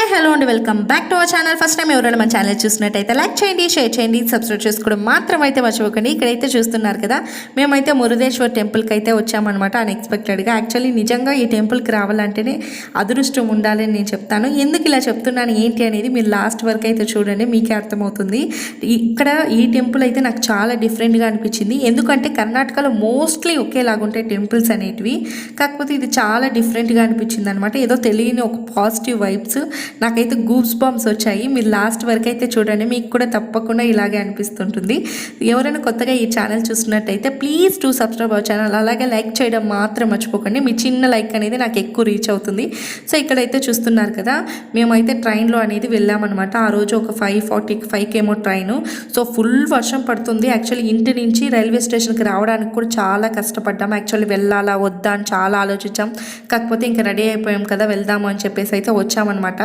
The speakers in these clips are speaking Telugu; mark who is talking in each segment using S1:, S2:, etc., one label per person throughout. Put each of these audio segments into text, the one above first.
S1: హాయ్ హలో అండి welcome back to our channel first time ఎవరైనా మన ఛానల్ చూసినట్టయితే లైక్ చేయండి షేర్ చేయండి సబ్స్క్రైబ్ చేసుకోవడం మాత్రం అయితే మర్చిపోకండి ఇక్కడైతే చూస్తున్నారు కదా మేమైతే మురుదేశ్వర్ టెంపుల్కి అయితే వచ్చామన్నమాట అన్ఎక్స్పెక్టెడ్గా యాక్చువల్లీ నిజంగా ఈ టెంపుల్కి రావాలంటేనే అదృష్టం ఉండాలని నేను చెప్తాను ఎందుకు ఇలా చెప్తున్నాను ఏంటి అనేది మీరు లాస్ట్ వరకు అయితే చూడండి మీకే అర్థమవుతుంది ఇక్కడ ఈ టెంపుల్ అయితే నాకు చాలా డిఫరెంట్గా అనిపించింది ఎందుకంటే కర్ణాటకలో మోస్ట్లీ ఒకేలాగా ఉంటాయి టెంపుల్స్ అనేటివి కాకపోతే ఇది చాలా డిఫరెంట్గా అనిపించింది అనమాట ఏదో తెలియని ఒక పాజిటివ్ వైబ్స్ నాకైతే గూబ్స్ బాంబ్స్ వచ్చాయి మీరు లాస్ట్ వరకు అయితే చూడండి మీకు కూడా తప్పకుండా ఇలాగే అనిపిస్తుంటుంది ఎవరైనా కొత్తగా ఈ ఛానల్ చూస్తున్నట్టయితే please to subscribe our channel అలాగే లైక్ చేయడం మాత్రం మర్చిపోకండి మీ చిన్న లైక్ అనేది నాకు ఎక్కువ రీచ్ అవుతుంది సో ఇక్కడైతే చూస్తున్నారు కదా మేమైతే ట్రైన్లో అనేది వెళ్ళామన్నమాట ఆ రోజు ఒక ఫైవ్ ఫార్టీకి ఫైవ్కి ఏమో ట్రైను సో ఫుల్ వర్షం పడుతుంది యాక్చువల్లీ ఇంటి నుంచి రైల్వే స్టేషన్కి రావడానికి కూడా చాలా కష్టపడ్డాం యాక్చువల్లీ వెళ్ళాలా వద్దా అని చాలా ఆలోచించాం కాకపోతే ఇంకా రెడీ అయిపోయాం కదా వెళ్దాము అని చెప్పేసి అయితే వచ్చామన్నమాట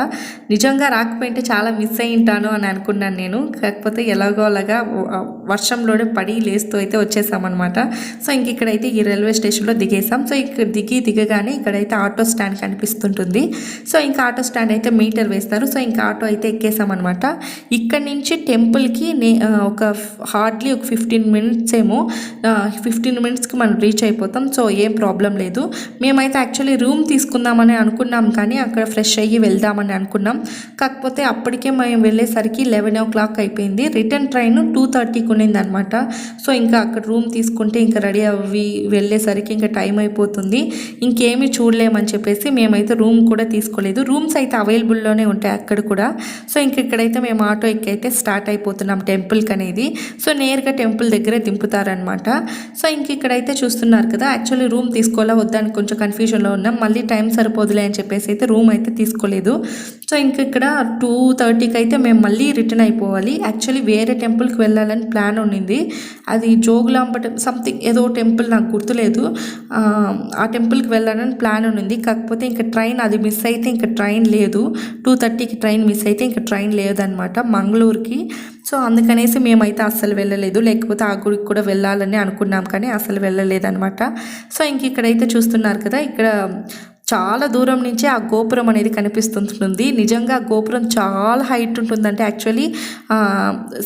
S1: నిజంగా రాకపోయింటే చాలా మిస్ అయ్యింటాను అని అనుకున్నాను నేను కాకపోతే ఎలాగో అలాగా వర్షంలోనే పడి లేస్తూ అయితే వచ్చేసామన్నమాట సో ఇంక ఇక్కడైతే ఈ రైల్వే స్టేషన్లో దిగేసాం సో ఇక్కడ దిగి దిగగానే ఇక్కడైతే ఆటో స్టాండ్ కనిపిస్తుంటుంది సో ఇంకా ఆటో స్టాండ్ అయితే మీటర్ వేస్తారు సో ఇంకా ఆటో అయితే ఎక్కేసామన్నమాట ఇక్కడ నుంచి టెంపుల్కి నే ఒక హార్డ్లీ ఒక ఫిఫ్టీన్ మినిట్స్ ఏమో ఫిఫ్టీన్ మినిట్స్కి మనం రీచ్ అయిపోతాం సో ఏం ప్రాబ్లం లేదు మేమైతే యాక్చువల్లీ రూమ్ తీసుకుందామని అనుకున్నాం కానీ అక్కడ ఫ్రెష్ అయ్యి వెళ్దామని అనుకున్నాం కాకపోతే అప్పటికే మేము వెళ్ళేసరికి లెవెన్ ఓ క్లాక్ అయిపోయింది రిటర్న్ ట్రైన్ టూ థర్టీకి ఉండింది అనమాట సో ఇంకా అక్కడ రూమ్ తీసుకుంటే ఇంకా రెడీ అవి వెళ్ళేసరికి ఇంకా టైం అయిపోతుంది ఇంకేమీ చూడలేమని చెప్పేసి మేమైతే రూమ్ కూడా తీసుకోలేదు రూమ్స్ అయితే అవైలబుల్లోనే ఉంటాయి అక్కడ కూడా సో ఇంక ఇక్కడైతే మేము ఆటో ఎక్కైతే స్టార్ట్ అయిపోతున్నాం టెంపుల్కి అనేది సో నేరుగా టెంపుల్ దగ్గరే దింపుతారనమాట సో ఇంక ఇక్కడైతే చూస్తున్నారు కదా యాక్చువల్లీ రూమ్ తీసుకోవాలా వద్దని కొంచెం కన్ఫ్యూజన్లో ఉన్నాం మళ్ళీ టైం సరిపోదులే అని చెప్పేసి అయితే రూమ్ అయితే తీసుకోలేదు సో ఇంక ఇక్కడ టూ థర్టీకి అయితే మేము మళ్ళీ రిటర్న్ అయిపోవాలి యాక్చువల్లీ వేరే టెంపుల్కి వెళ్ళాలని ప్లాన్ ఉండింది అది జోగులాంబ సంథింగ్ ఏదో టెంపుల్ నాకు గుర్తులేదు ఆ టెంపుల్కి వెళ్ళాలని ప్లాన్ ఉండింది కాకపోతే ఇంకా ట్రైన్ అది మిస్ అయితే ఇంకా ట్రైన్ లేదు టూ థర్టీకి ట్రైన్ మిస్ అయితే ఇంకా ట్రైన్ లేదనమాట మంగళూరుకి సో అందుకనేసి మేమైతే అస్సలు వెళ్ళలేదు లేకపోతే ఆ గుడికి కూడా వెళ్ళాలని అనుకున్నాం కానీ అసలు వెళ్ళలేదనమాట సో ఇంక ఇక్కడైతే చూస్తున్నారు కదా ఇక్కడ చాలా దూరం నుంచే ఆ గోపురం అనేది కనిపిస్తుంటుంది నిజంగా గోపురం చాలా హైట్ ఉంటుందంటే actually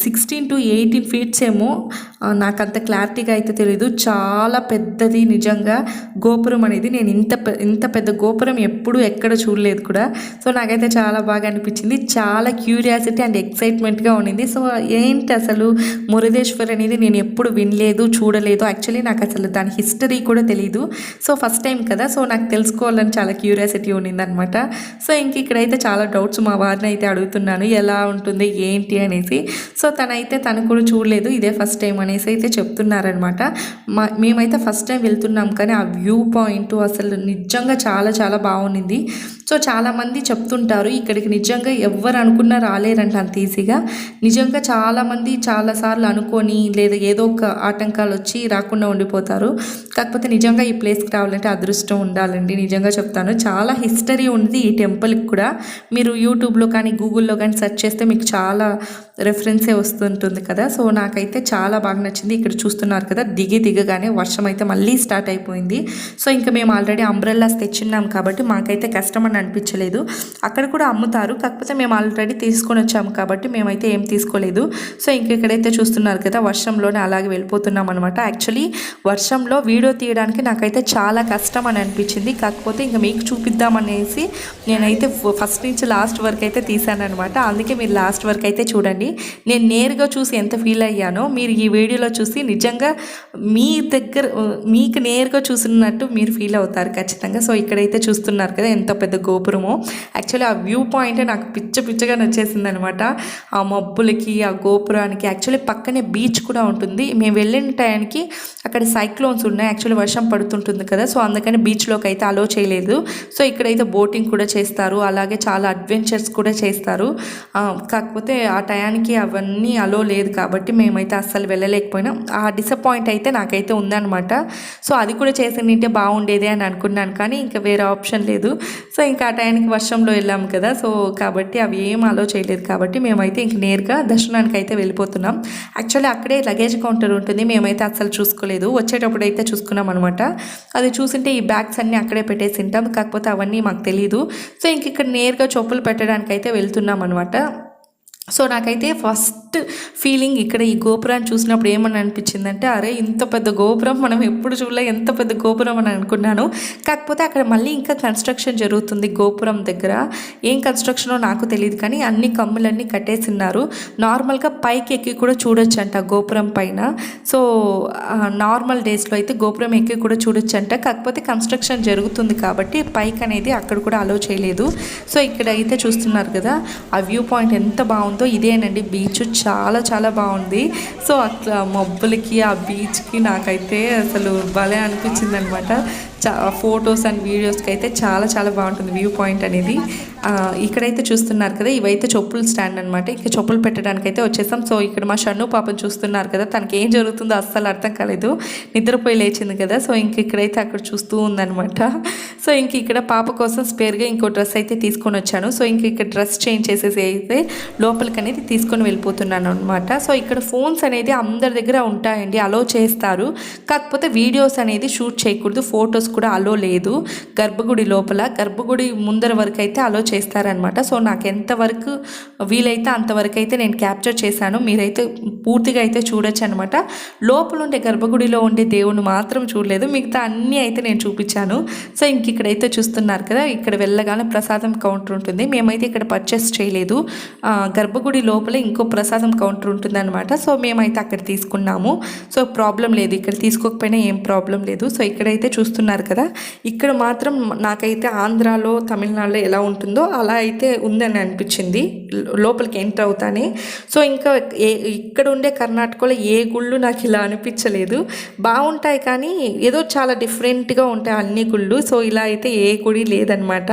S1: sixteen to eighteen feets ఏమో నాకు అంత క్లారిటీగా అయితే తెలియదు చాలా పెద్దది నిజంగా గోపురం అనేది నేను ఇంత ఇంత పెద్ద గోపురం ఎప్పుడు ఎక్కడ చూడలేదు కూడా సో నాకైతే చాలా బాగా అనిపించింది చాలా క్యూరియాసిటీ అండ్ ఎక్సైట్మెంట్గా ఉండింది సో ఏంటి అసలు మురదేశ్వర్ అనేది నేను ఎప్పుడు వినలేదు చూడలేదు యాక్చువల్లీ నాకు అసలు దాని హిస్టరీ కూడా తెలియదు సో ఫస్ట్ టైం కదా సో నాకు తెలుసుకోవాలని అని చాలా క్యూరియాసిటీ ఉన్నిందనమాట సో ఇంక ఇక్కడైతే చాలా డౌట్స్ మా వారిని అయితే అడుగుతున్నాను ఎలా ఉంటుంది ఏంటి అనేసి సో తనైతే తను కూడా చూడలేదు ఇదే ఫస్ట్ టైం అనేసి అయితే చెప్తున్నారనమాట మా మేమైతే ఫస్ట్ టైం వెళ్తున్నాం కానీ ఆ వ్యూ పాయింట్ అసలు నిజంగా చాలా చాలా బాగుండింది సో చాలామంది చెప్తుంటారు ఇక్కడికి నిజంగా ఎవరు అనుకున్నా రాలేరంట అంత ఈజీగా నిజంగా చాలామంది చాలాసార్లు అనుకొని లేదా ఏదో ఒక ఆటంకాలు వచ్చి రాకుండా ఉండిపోతారు కాకపోతే నిజంగా ఈ ప్లేస్కి రావాలంటే అదృష్టం ఉండాలండి నిజంగా చెప్తాను చాలా హిస్టరీ ఉంది ఈ టెంపుల్కి కూడా మీరు యూట్యూబ్లో కానీ గూగుల్లో కానీ సెర్చ్ చేస్తే మీకు చాలా రెఫరెన్సే వస్తుంటుంది కదా సో నాకైతే చాలా బాగా నచ్చింది ఇక్కడ చూస్తున్నారు కదా దిగి దిగగానే వర్షం అయితే మళ్ళీ స్టార్ట్ అయిపోయింది సో ఇంకా మేము ఆల్రెడీ అంబ్రెల్లాస్ తెచ్చున్నాం కాబట్టి మాకైతే కష్టం అని అనిపించలేదు అక్కడ కూడా అమ్ముతారు కాకపోతే మేము ఆల్రెడీ తీసుకొని వచ్చాము కాబట్టి మేమైతే ఏం తీసుకోలేదు సో ఇంక చూస్తున్నారు కదా వర్షంలోనే అలాగే వెళ్ళిపోతున్నాం అనమాట యాక్చువల్లీ వర్షంలో వీడియో తీయడానికి నాకైతే చాలా కష్టం అని అనిపించింది కాకపోతే ఇంకా మీకు చూపిద్దామనేసి నేనైతే ఫస్ట్ నుంచి లాస్ట్ వరకు అయితే తీసాను అనమాట అందుకే మీరు లాస్ట్ వరకు అయితే చూడండి నేను నేరుగా చూసి ఎంత ఫీల్ అయ్యానో మీరు ఈ వీడియోలో చూసి నిజంగా మీ దగ్గర మీకు నేరుగా చూసినట్టు మీరు ఫీల్ అవుతారు ఖచ్చితంగా సో ఇక్కడైతే చూస్తున్నారు కదా ఎంత పెద్ద గోపురమో యాక్చువల్లీ ఆ వ్యూ పాయింట్ నాకు పిచ్చ పిచ్చగా నచ్చేసింది అనమాట ఆ మబ్బులకి ఆ గోపురానికి యాక్చువల్లీ పక్కనే బీచ్ కూడా ఉంటుంది మేము వెళ్ళిన టైంకి అక్కడ సైక్లోన్స్ ఉన్నాయి యాక్చువల్లీ వర్షం పడుతుంటుంది కదా సో అందుకని బీచ్లోకి అయితే అలో చేయలేదు సో ఇక్కడైతే బోటింగ్ కూడా చేస్తారు అలాగే చాలా అడ్వెంచర్స్ కూడా చేస్తారు కాకపోతే ఆ టయానికి వెళ్ళడానికి అవన్నీ అలో లేదు కాబట్టి మేమైతే అస్సలు వెళ్ళలేకపోయినాం ఆ డిసప్పాయింట్ అయితే నాకైతే ఉందనమాట సో అది కూడా చేసిందంటే బాగుండేది అని అనుకున్నాను కానీ ఇంకా వేరే ఆప్షన్ లేదు సో ఇంకా ఆ టైంకి వర్షంలో వెళ్ళాము కదా సో కాబట్టి అవి ఏం అలో చేయలేదు కాబట్టి మేమైతే ఇంక నేరుగా దర్శనానికి అయితే వెళ్ళిపోతున్నాం యాక్చువల్లీ అక్కడే లగేజ్ కౌంటర్ ఉంటుంది మేమైతే అస్సలు చూసుకోలేదు వచ్చేటప్పుడు అయితే చూసుకున్నాం అనమాట అది చూసింటే ఈ బ్యాగ్స్ అన్నీ అక్కడే పెట్టేసి ఉంటాం కాకపోతే అవన్నీ మాకు తెలియదు సో ఇంక ఇక్కడ నేరుగా చెప్పులు పెట్టడానికి అయితే వెళ్తున్నాం అనమాట సో నాకైతే ఫస్ట్ ఫీలింగ్ ఇక్కడ ఈ గోపురాన్ని చూసినప్పుడు ఏమని అనిపించిందంటే అరే ఇంత పెద్ద గోపురం మనం ఎప్పుడు చూడలే ఎంత పెద్ద గోపురం అని అనుకున్నాను కాకపోతే అక్కడ మళ్ళీ ఇంకా కన్స్ట్రక్షన్ జరుగుతుంది గోపురం దగ్గర ఏం కన్స్ట్రక్షనో నాకు తెలియదు కానీ అన్ని కమ్ములన్నీ కట్టేసిన్నారు నార్మల్గా పైకి ఎక్కి కూడా చూడొచ్చు అంట గోపురం పైన సో నార్మల్ డేస్లో అయితే గోపురం ఎక్కి కూడా చూడొచ్చు అంట కాకపోతే కన్స్ట్రక్షన్ జరుగుతుంది కాబట్టి పైకి అనేది అక్కడ కూడా అలో చేయలేదు సో ఇక్కడ అయితే చూస్తున్నారు కదా ఆ వ్యూ పాయింట్ ఎంత బాగుంది సో ఇదేనండి బీచ్ చాలా చాలా బాగుంది సో అట్లా మబ్బులకి ఆ బీచ్కి నాకైతే అసలు భలే అనిపించింది అనమాట ఫొటోస్ అండ్ వీడియోస్కి అయితే చాలా చాలా బాగుంటుంది వ్యూ పాయింట్ అనేది ఇక్కడైతే చూస్తున్నారు కదా ఇవైతే చెప్పులు స్టాండ్ అనమాట ఇక చెప్పులు పెట్టడానికి అయితే వచ్చేసాం సో ఇక్కడ మా షన్ను పాపను చూస్తున్నారు కదా తనకి ఏం జరుగుతుందో అస్సలు అర్థం కాలేదు నిద్రపోయి లేచింది కదా సో ఇంక ఇక్కడైతే అక్కడ చూస్తూ ఉందనమాట సో ఇంక ఇక్కడ పాప కోసం స్పేర్గా ఇంకో డ్రెస్ అయితే తీసుకొని వచ్చాను సో ఇంక ఇక్కడ డ్రెస్ చేంజ్ చేసేసి అయితే లోపలికి అనేది తీసుకొని వెళ్ళిపోతున్నాను అనమాట సో ఇక్కడ ఫోన్స్ అనేది అందరి దగ్గర ఉంటాయండి అలో చేస్తారు కాకపోతే వీడియోస్ అనేది షూట్ చేయకూడదు ఫోటోస్ కూడా అలో లేదు గర్భగుడి లోపల గర్భగుడి ముందర వరకు అయితే అలో చేస్తారనమాట సో నాకు ఎంతవరకు వీలైతే అంతవరకు అయితే నేను క్యాప్చర్ చేశాను మీరైతే పూర్తిగా అయితే చూడొచ్చు అనమాట లోపల ఉండే గర్భగుడిలో ఉండే దేవుని మాత్రం చూడలేదు మిగతా అన్నీ అయితే నేను చూపించాను సో ఇంక ఇక్కడైతే చూస్తున్నారు కదా ఇక్కడ వెళ్ళగానే ప్రసాదం కౌంటర్ ఉంటుంది మేమైతే ఇక్కడ పర్చేస్ చేయలేదు గర్భగుడి లోపల ఇంకో ప్రసాదం కౌంటర్ ఉంటుందన్నమాట సో మేమైతే అక్కడ తీసుకున్నాము సో ప్రాబ్లం లేదు ఇక్కడ తీసుకోకపోయినా ఏం ప్రాబ్లం లేదు సో ఇక్కడైతే చూస్తున్నారు అన్నారు కదా ఇక్కడ మాత్రం నాకైతే ఆంధ్రాలో తమిళనాడులో ఎలా ఉంటుందో అలా అయితే ఉందని అనిపించింది లోపలికి ఎంటర్ అవుతానే సో ఇంకా ఏ ఇక్కడ ఉండే కర్ణాటకలో ఏ గుళ్ళు నాకు ఇలా అనిపించలేదు బాగుంటాయి కానీ ఏదో చాలా డిఫరెంట్గా ఉంటాయి అన్ని గుళ్ళు సో ఇలా అయితే ఏ గుడి లేదనమాట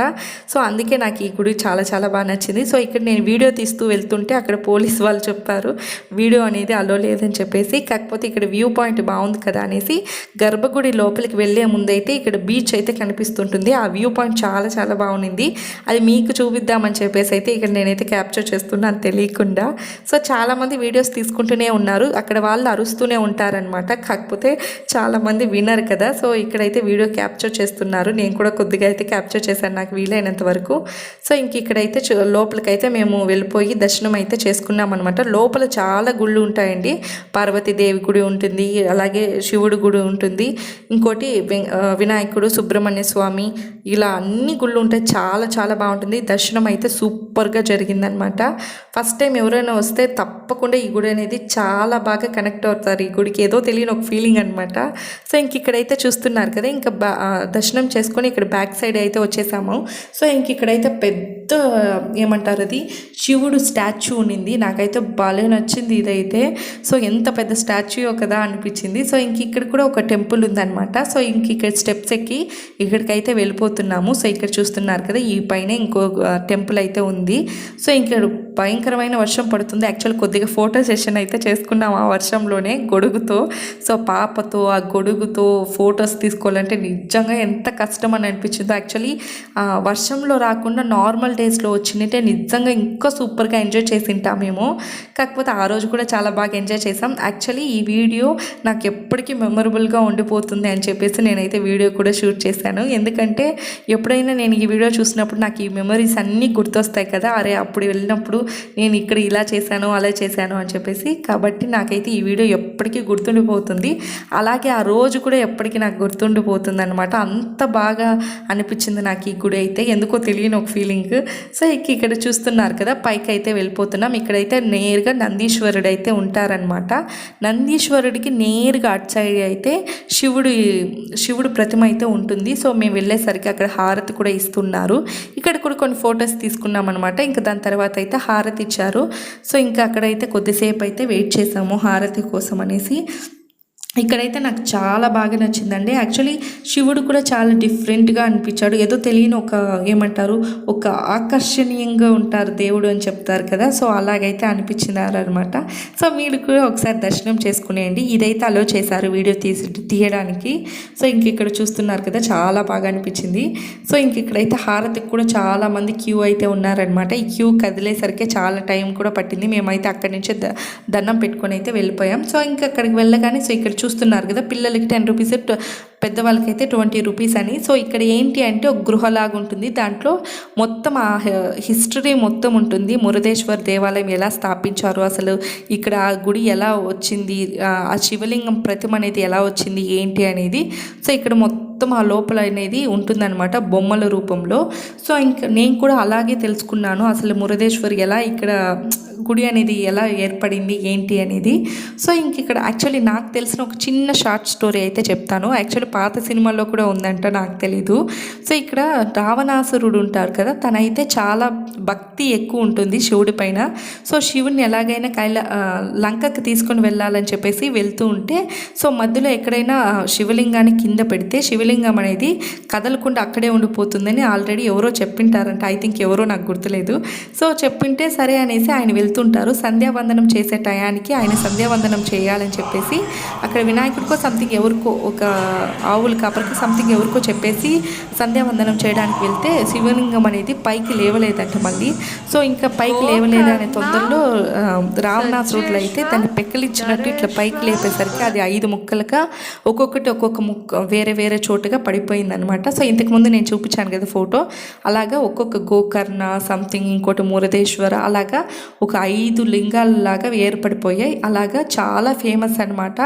S1: సో అందుకే నాకు ఈ గుడి చాలా చాలా బాగా నచ్చింది సో ఇక్కడ నేను వీడియో తీస్తూ వెళ్తుంటే అక్కడ పోలీస్ వాళ్ళు చెప్పారు వీడియో అనేది అలో లేదని చెప్పేసి కాకపోతే ఇక్కడ వ్యూ పాయింట్ బాగుంది కదా అనేసి గర్భగుడి లోపలికి వెళ్ళే ముందైతే ఇక్కడ బీచ్ అయితే కనిపిస్తుంటుంది ఆ వ్యూ పాయింట్ చాలా చాలా బాగుంది అది మీకు చూపిద్దామని చెప్పేసి అయితే ఇక్కడ నేనైతే క్యాప్చర్ చేస్తున్నాను తెలియకుండా సో చాలామంది వీడియోస్ తీసుకుంటూనే ఉన్నారు అక్కడ వాళ్ళు అరుస్తూనే ఉంటారనమాట కాకపోతే చాలామంది వినరు కదా సో ఇక్కడైతే వీడియో క్యాప్చర్ చేస్తున్నారు నేను కూడా కొద్దిగా అయితే క్యాప్చర్ చేశాను నాకు వీలైనంత వరకు సో ఇంక ఇక్కడైతే లోపలికైతే మేము వెళ్ళిపోయి దర్శనం అయితే చేసుకున్నాం అనమాట లోపల చాలా గుళ్ళు ఉంటాయండి పార్వతీదేవి గుడి ఉంటుంది అలాగే శివుడు గుడి ఉంటుంది ఇంకోటి వినాయకుడు సుబ్రహ్మణ్య స్వామి ఇలా అన్ని గుళ్ళు ఉంటాయి చాలా చాలా బాగుంటుంది దర్శనం అయితే సూపర్గా జరిగిందనమాట ఫస్ట్ టైం ఎవరైనా వస్తే తప్పకుండా ఈ గుడి అనేది చాలా బాగా కనెక్ట్ అవుతారు ఈ గుడికి ఏదో తెలియని ఒక ఫీలింగ్ అనమాట సో ఇంక ఇక్కడైతే చూస్తున్నారు కదా ఇంకా దర్శనం చేసుకొని ఇక్కడ బ్యాక్ సైడ్ అయితే వచ్చేసాము సో ఇంక ఇక్కడైతే పెద్ద ఏమంటారు అది శివుడు స్టాచ్యూ ఉండింది నాకైతే బాగా నచ్చింది ఇదైతే సో ఎంత పెద్ద స్టాచ్యూ కదా అనిపించింది సో ఇంక ఇక్కడ కూడా ఒక టెంపుల్ ఉందన్నమాట సో ఇంక ఇక్కడ స్టెప్ స్టెప్స్ ఎక్కి ఇక్కడికైతే వెళ్ళిపోతున్నాము సో ఇక్కడ చూస్తున్నారు కదా ఈ పైన ఇంకో టెంపుల్ అయితే ఉంది సో ఇంకా భయంకరమైన వర్షం పడుతుంది యాక్చువల్ కొద్దిగా ఫోటో సెషన్ అయితే చేసుకున్నాం ఆ వర్షంలోనే గొడుగుతో సో పాపతో ఆ గొడుగుతో ఫొటోస్ తీసుకోవాలంటే నిజంగా ఎంత కష్టం అని అనిపించిందో యాక్చువల్లీ వర్షంలో రాకుండా నార్మల్ డేస్లో వచ్చిందంటే నిజంగా ఇంకా సూపర్గా ఎంజాయ్ చేసి తింటాం మేము కాకపోతే ఆ రోజు కూడా చాలా బాగా ఎంజాయ్ చేసాం యాక్చువల్లీ ఈ వీడియో నాకు ఎప్పటికీ మెమొరబుల్గా ఉండిపోతుంది అని చెప్పేసి నేనైతే వీడియో కూడా షూట్ చేశాను ఎందుకంటే ఎప్పుడైనా నేను ఈ వీడియో చూసినప్పుడు నాకు ఈ మెమరీస్ అన్నీ గుర్తొస్తాయి కదా అరే అప్పుడు వెళ్ళినప్పుడు నేను ఇక్కడ ఇలా చేశాను అలా చేశాను అని చెప్పేసి కాబట్టి నాకైతే ఈ వీడియో ఇప్పటికీ గుర్తుండిపోతుంది అలాగే ఆ రోజు కూడా ఎప్పటికీ నాకు గుర్తుండిపోతుంది అనమాట అంత బాగా అనిపించింది నాకు ఈ గుడి అయితే ఎందుకో తెలియని ఒక ఫీలింగ్ సో ఇక్కడ చూస్తున్నారు కదా పైకి అయితే వెళ్ళిపోతున్నాం ఇక్కడైతే నేరుగా నందీశ్వరుడు అయితే ఉంటారనమాట నందీశ్వరుడికి నేరుగా అటు సైడ్ అయితే శివుడు శివుడు ప్రతిమ అయితే ఉంటుంది సో మేము వెళ్ళేసరికి అక్కడ హారతి కూడా ఇస్తున్నారు ఇక్కడ కూడా కొన్ని ఫొటోస్ తీసుకున్నాం అనమాట ఇంకా దాని తర్వాత అయితే హారతి ఇచ్చారు సో ఇంకా అక్కడైతే కొద్దిసేపు అయితే వెయిట్ చేసాము హారతి కోసం అనేసి ఇక్కడైతే నాకు చాలా బాగా నచ్చిందండి యాక్చువల్లీ శివుడు కూడా చాలా డిఫరెంట్గా అనిపించాడు ఏదో తెలియని ఒక ఏమంటారు ఒక ఆకర్షణీయంగా ఉంటారు దేవుడు అని చెప్తారు కదా సో అలాగైతే అనిపించినారనమాట సో మీరు కూడా ఒకసారి దర్శనం చేసుకునేయండి ఇదైతే అలో చేశారు వీడియో తీసి తీయడానికి సో ఇంక ఇక్కడ చూస్తున్నారు కదా చాలా బాగా అనిపించింది సో ఇంక ఇక్కడైతే హారతికి కూడా చాలా మంది క్యూ అయితే ఉన్నారనమాట ఈ క్యూ కదిలేసరికి చాలా టైం కూడా పట్టింది మేమైతే అక్కడి నుంచే దండం పెట్టుకొని అయితే వెళ్ళిపోయాం సో ఇంక అక్కడికి వెళ్ళగానే సో ఇక్కడ చూస్తున్నారు కదా పిల్లలకి టెన్ రూపీస్ అయితే ట్వంటీ రూపీస్ అని సో ఇక్కడ ఏంటి అంటే ఒక గృహలాగా ఉంటుంది దాంట్లో మొత్తం ఆ హిస్టరీ మొత్తం ఉంటుంది మురుదేశ్వర్ దేవాలయం ఎలా స్థాపించారు అసలు ఇక్కడ ఆ గుడి ఎలా వచ్చింది ఆ శివలింగం ప్రతిమ అనేది ఎలా వచ్చింది ఏంటి అనేది సో ఇక్కడ మొత్తం మొత్తం ఆ లోపల అనేది ఉంటుందన్నమాట బొమ్మల రూపంలో సో ఇంకా నేను కూడా అలాగే తెలుసుకున్నాను అసలు మురదేశ్వర్ ఎలా ఇక్కడ గుడి అనేది ఎలా ఏర్పడింది ఏంటి అనేది సో ఇంక ఇక్కడ యాక్చువల్లీ నాకు తెలిసిన ఒక చిన్న షార్ట్ స్టోరీ అయితే చెప్తాను యాక్చువల్లీ పాత సినిమాల్లో కూడా ఉందంట నాకు తెలీదు సో ఇక్కడ రావణాసురుడు ఉంటారు కదా తనైతే చాలా భక్తి ఎక్కువ ఉంటుంది శివుడి పైన సో శివుడిని ఎలాగైనా కైలా లంకకి తీసుకొని వెళ్ళాలని చెప్పేసి వెళ్తూ ఉంటే సో మధ్యలో ఎక్కడైనా శివలింగాన్ని కింద పెడితే శివలింగం అనేది కదలకుండా అక్కడే ఉండిపోతుందని ఆల్రెడీ ఎవరో చెప్పింటారంట ఐ థింక్ ఎవరో నాకు గుర్తులేదు సో చెప్పింటే సరే అనేసి ఆయన వెళ్తూ వెళ్తుంటారు సంధ్యావందనం చేసే టయానికి ఆయన సంధ్యావందనం చేయాలని చెప్పేసి అక్కడ వినాయకుడికో సంథింగ్ ఎవరికో ఒక ఆవులు కాపరికి సంథింగ్ ఎవరికో చెప్పేసి సంధ్యావందనం చేయడానికి వెళ్తే శివలింగం అనేది పైకి లేవలేదంట మళ్ళీ సో ఇంకా పైకి లేవలేదు అనే తొందరలో రావణాసురుడులు అయితే దాన్ని పెక్కలిచ్చినట్టు ఇట్లా పైకి లేపేసరికి అది ఐదు ముక్కలుగా ఒక్కొక్కటి ఒక్కొక్క ముక్క వేరే వేరే చోటుగా పడిపోయిందనమాట సో ఇంతకుముందు నేను చూపించాను కదా ఫోటో అలాగా ఒక్కొక్క గోకర్ణ సంథింగ్ ఇంకోటి మురదేశ్వర అలాగా ఒక ఐదు లింగాలలాగా ఏర్పడిపోయాయి అలాగా చాలా ఫేమస్ అనమాట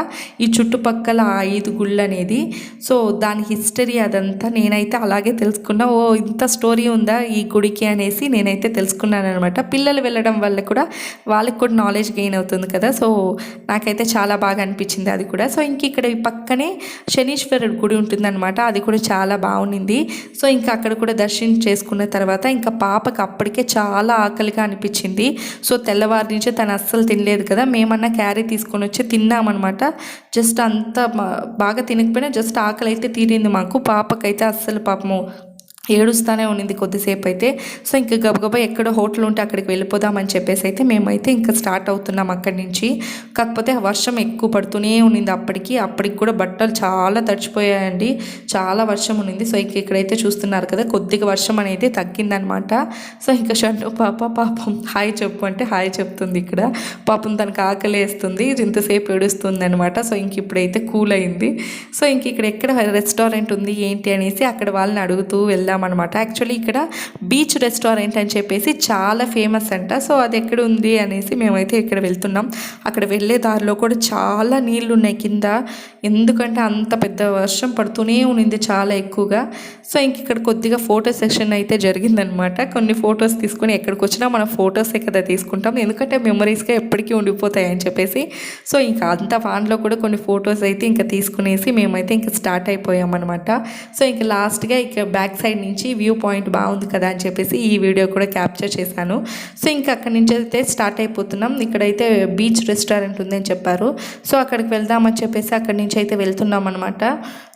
S1: ఈ చుట్టుపక్కల ఆ ఐదు గుళ్ళు అనేది సో దాని హిస్టరీ అదంతా నేనైతే అలాగే తెలుసుకున్నా ఓ ఇంత స్టోరీ ఉందా ఈ గుడికి అనేసి నేనైతే తెలుసుకున్నాను అనమాట పిల్లలు వెళ్ళడం వల్ల కూడా వాళ్ళకి కూడా నాలెడ్జ్ గెయిన్ అవుతుంది కదా సో నాకైతే చాలా బాగా అనిపించింది అది కూడా సో ఇంక ఇక్కడ పక్కనే శనీశ్వరుడు గుడి ఉంటుందన్నమాట అది కూడా చాలా బాగుండింది సో ఇంకా అక్కడ కూడా దర్శనం చేసుకున్న తర్వాత ఇంకా పాపకు అప్పటికే చాలా ఆకలిగా అనిపించింది సో తెల్లవారి నుంచి తను అస్సలు తినలేదు కదా మేమన్నా క్యారీ తీసుకొని వచ్చి తిన్నామన్నమాట జస్ట్ అంత బాగా తినకపోయినా జస్ట్ ఆకలి అయితే తీరింది మాకు పాపకైతే అస్సలు పాపము ఏడుస్తూనే ఉండింది కొద్దిసేపు అయితే సో ఇంకా గబగబా ఎక్కడ హోటల్ ఉంటే అక్కడికి వెళ్ళిపోదామని చెప్పేసి అయితే మేమైతే ఇంకా స్టార్ట్ అవుతున్నాం అక్కడి నుంచి కాకపోతే వర్షం ఎక్కువ పడుతూనే ఉండింది అప్పటికి అప్పటికి కూడా బట్టలు చాలా తడిచిపోయాయండి చాలా వర్షం ఉండింది సో ఇంక ఇక్కడైతే చూస్తున్నారు కదా కొద్దిగా వర్షం అనేది తగ్గిందనమాట సో ఇంకా షన్ను పాప పాపం హాయ్ చెప్పు అంటే హాయ్ చెప్తుంది ఇక్కడ పాపం తనకు ఆకలి వేస్తుంది ఇంతసేపు ఏడుస్తుంది అనమాట సో ఇంక ఇప్పుడైతే కూల్ అయింది సో ఇంక ఇక్కడ ఎక్కడ రెస్టారెంట్ ఉంది ఏంటి అనేసి అక్కడ వాళ్ళని అడుగుతూ వెళ్దాం అనమాట యాక్చువల్లీ ఇక్కడ బీచ్ రెస్టారెంట్ అని చెప్పేసి చాలా ఫేమస్ అంట సో అది ఎక్కడ ఉంది అనేసి మేమైతే ఇక్కడ వెళ్తున్నాం అక్కడ వెళ్ళే దారిలో కూడా చాలా నీళ్ళు ఉన్నాయి కింద ఎందుకంటే అంత పెద్ద వర్షం పడుతూనే ఉన్నింది చాలా ఎక్కువగా సో ఇంక ఇక్కడ కొద్దిగా ఫోటో సెషన్ అయితే జరిగిందనమాట కొన్ని ఫొటోస్ తీసుకొని ఎక్కడికి వచ్చినా మనం ఫొటోసే కదా తీసుకుంటాం ఎందుకంటే మెమరీస్గా ఎప్పటికీ ఉండిపోతాయి అని చెప్పేసి సో ఇంకా అంత వాన్లో కూడా కొన్ని ఫొటోస్ అయితే ఇంకా తీసుకునేసి మేమైతే ఇంకా స్టార్ట్ అయిపోయామన్నమాట సో ఇంకా లాస్ట్గా ఇక బ్యాక్ సైడ్ నుంచి వ్యూ పాయింట్ బాగుంది కదా అని చెప్పేసి ఈ వీడియో కూడా క్యాప్చర్ చేశాను సో ఇంకా అక్కడి నుంచి అయితే స్టార్ట్ అయిపోతున్నాం ఇక్కడైతే బీచ్ రెస్టారెంట్ ఉందని చెప్పారు సో అక్కడికి వెళ్దామని చెప్పేసి అక్కడి నుంచి అయితే వెళ్తున్నాం అనమాట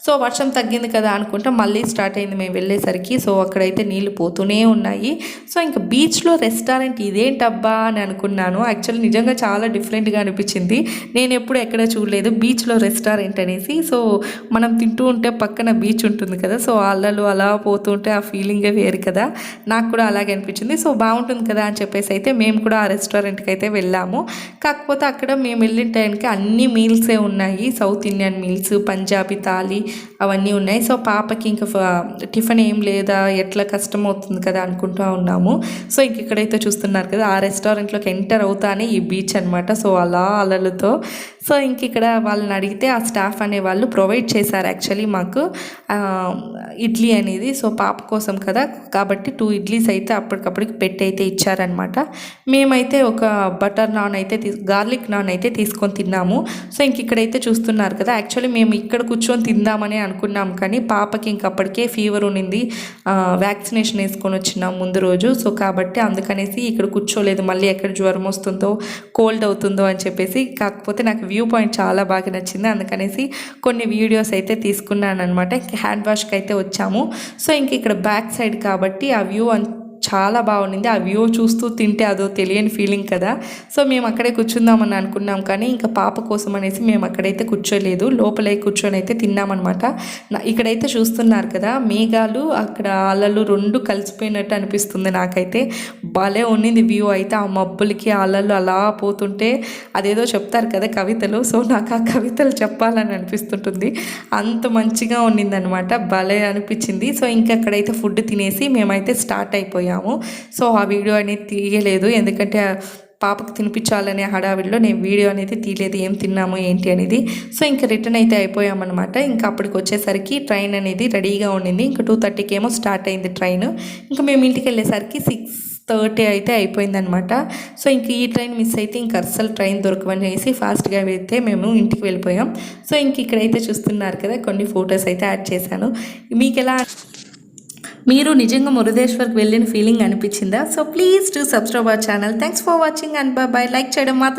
S1: సో వర్షం తగ్గింది కదా అనుకుంటే మళ్ళీ స్టార్ట్ అయింది మేము వెళ్ళేసరికి సో అక్కడైతే నీళ్ళు పోతూనే ఉన్నాయి సో ఇంకా బీచ్లో రెస్టారెంట్ ఇదేంటబ్బా అని అనుకున్నాను యాక్చువల్లీ నిజంగా చాలా డిఫరెంట్గా అనిపించింది నేను ఎప్పుడు ఎక్కడ చూడలేదు బీచ్లో రెస్టారెంట్ అనేసి సో మనం తింటూ ఉంటే పక్కన బీచ్ ఉంటుంది కదా సో అల్లలు అలా పోతూ చూస్తుంటే ఆ ఫీలింగే వేరు కదా నాకు కూడా అలాగే అనిపించింది సో బాగుంటుంది కదా అని చెప్పేసి అయితే మేము కూడా ఆ రెస్టారెంట్కి అయితే వెళ్ళాము కాకపోతే అక్కడ మేము వెళ్ళిన టైంకి అన్ని మీల్సే ఉన్నాయి South Indian meals Punjabi thali అవన్నీ ఉన్నాయి సో పాపకి ఇంకా టిఫిన్ ఏం లేదా ఎట్లా కష్టం అవుతుంది కదా అనుకుంటూ ఉన్నాము సో ఇంక ఇక్కడైతే చూస్తున్నారు కదా ఆ రెస్టారెంట్లోకి ఎంటర్ అవుతానే ఈ బీచ్ అనమాట సో అలా అలలతో సో ఇంక ఇక్కడ వాళ్ళని అడిగితే ఆ స్టాఫ్ అనే వాళ్ళు ప్రొవైడ్ చేశారు యాక్చువల్లీ మాకు ఇడ్లీ అనేది సో పాప కోసం కదా కాబట్టి టూ ఇడ్లీస్ అయితే అప్పటికప్పటికి పెట్టి అయితే ఇచ్చారనమాట మేమైతే ఒక బటర్ నాన్ అయితే గార్లిక్ నాన్ అయితే తీసుకొని తిన్నాము సో ఇంక ఇక్కడైతే చూస్తున్నారు కదా యాక్చువల్లీ మేము ఇక్కడ కూర్చొని తిందామని అనుకున్నాం కానీ పాపకి ఇంకప్పటికే ఫీవర్ ఉన్నింది వ్యాక్సినేషన్ వేసుకొని వచ్చినాం ముందు రోజు సో కాబట్టి అందుకనేసి ఇక్కడ కూర్చోలేదు మళ్ళీ ఎక్కడ జ్వరం వస్తుందో కోల్డ్ అవుతుందో అని చెప్పేసి కాకపోతే నాకు వ్యూ పాయింట్ చాలా బాగా నచ్చింది అందుకనేసి కొన్ని వీడియోస్ అయితే తీసుకున్నాను అనమాట హ్యాండ్ వాష్కి అయితే వచ్చాము సో ఇంక ఇక్కడ బ్యాక్ సైడ్ కాబట్టి ఆ వ్యూ అంత చాలా బాగుండింది ఆ వ్యూ చూస్తూ తింటే అదో తెలియని ఫీలింగ్ కదా సో మేము అక్కడే కూర్చుందామని అనుకున్నాం కానీ ఇంకా పాప కోసం అనేసి మేము అక్కడైతే కూర్చోలేదు లోపల కూర్చొని అయితే తిన్నామన్నమాట ఇక్కడైతే చూస్తున్నారు కదా మేఘాలు అక్కడ అలలు రెండు కలిసిపోయినట్టు అనిపిస్తుంది నాకైతే భలే ఉండింది వ్యూ అయితే ఆ మబ్బులకి అలలు అలా పోతుంటే అదేదో చెప్తారు కదా కవితలు సో నాకు ఆ కవితలు చెప్పాలని అనిపిస్తుంటుంది అంత మంచిగా అనమాట భలే అనిపించింది సో అక్కడైతే ఫుడ్ తినేసి మేమైతే స్టార్ట్ అయిపోయి మర్చిపోయాము సో ఆ వీడియో అనేది తీయలేదు ఎందుకంటే పాపకు తినిపించాలనే హడావిడిలో నేను వీడియో అనేది తీయలేదు ఏం తిన్నాము ఏంటి అనేది సో ఇంకా రిటర్న్ అయితే అయిపోయామన్నమాట ఇంకా అప్పటికి వచ్చేసరికి ట్రైన్ అనేది రెడీగా ఉండింది ఇంకా టూ థర్టీకి ఏమో స్టార్ట్ అయింది ట్రైన్ ఇంకా మేము ఇంటికి వెళ్ళేసరికి సిక్స్ థర్టీ అయితే అయిపోయిందనమాట సో ఇంక ఈ ట్రైన్ మిస్ అయితే ఇంక అస్సలు ట్రైన్ దొరకమని చేసి ఫాస్ట్గా వెళ్తే మేము ఇంటికి వెళ్ళిపోయాం సో ఇంక ఇక్కడైతే చూస్తున్నారు కదా కొన్ని ఫొటోస్ అయితే యాడ్ చేశాను మీకు ఎలా మీరు నిజంగా మురుదేశ్వర్కి వెళ్ళిన ఫీలింగ్ అనిపించిందా so please to subscribe our channel thanks for watching and bye like చేయడం మాత్రం